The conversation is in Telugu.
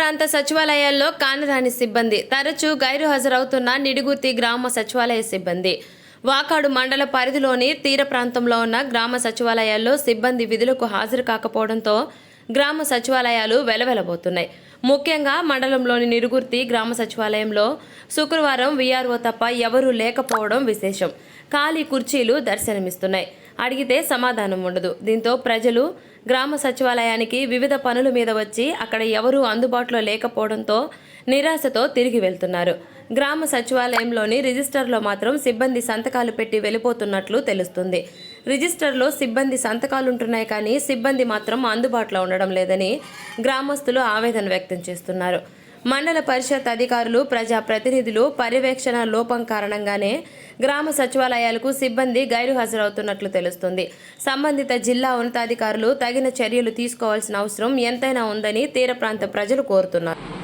ప్రాంత సచివాలయాల్లో కానరాని సిబ్బంది. తరచూ గైరు హాజరవుతున్న నిడుగుర్తి గ్రామ సచివాలయ సిబ్బంది. వాకాడు మండల పరిధిలోని తీర ప్రాంతంలో ఉన్న గ్రామ సచివాలయాల్లో సిబ్బంది విధులకు హాజరు కాకపోవడంతో గ్రామ సచివాలయాలు వెలవెలబోతున్నాయి. ముఖ్యంగా మండలంలోని నిరుగుర్తి గ్రామ సచివాలయంలో శుక్రవారం వీఆర్ఓ తప్ప ఎవరూ లేకపోవడం విశేషం. ఖాళీ కుర్చీలు దర్శనమిస్తున్నాయి. అడిగితే సమాధానం ఉండదు. దీంతో ప్రజలు గ్రామ సచివాలయానికి వివిధ పనుల మీద వచ్చి అక్కడ ఎవరూ అందుబాటులో లేకపోవడంతో నిరాశతో తిరిగి వెళ్తున్నారు. గ్రామ సచివాలయంలోని రిజిస్టర్లో మాత్రం సిబ్బంది సంతకాలు పెట్టి వెళ్ళిపోతున్నట్లు తెలుస్తుంది. రిజిస్టర్లో సిబ్బంది సంతకాలుంటున్నాయి కానీ సిబ్బంది మాత్రం అందుబాటులో ఉండడం లేదని గ్రామస్తులు ఆవేదన వ్యక్తం చేస్తున్నారు. మండల పరిషత్ అధికారులు ప్రజా ప్రతినిధులు పర్యవేక్షణ లోపం కారణంగానే గ్రామ సచివాలయాలకు సిబ్బంది గైరు హాజరవుతున్నట్లు తెలుస్తుంది. సంబంధిత జిల్లా ఉన్నతాధికారులు తగిన చర్యలు తీసుకోవాల్సిన అవసరం ఎంతైనా ఉందని తీర ప్రాంత ప్రజలు కోరుతున్నారు.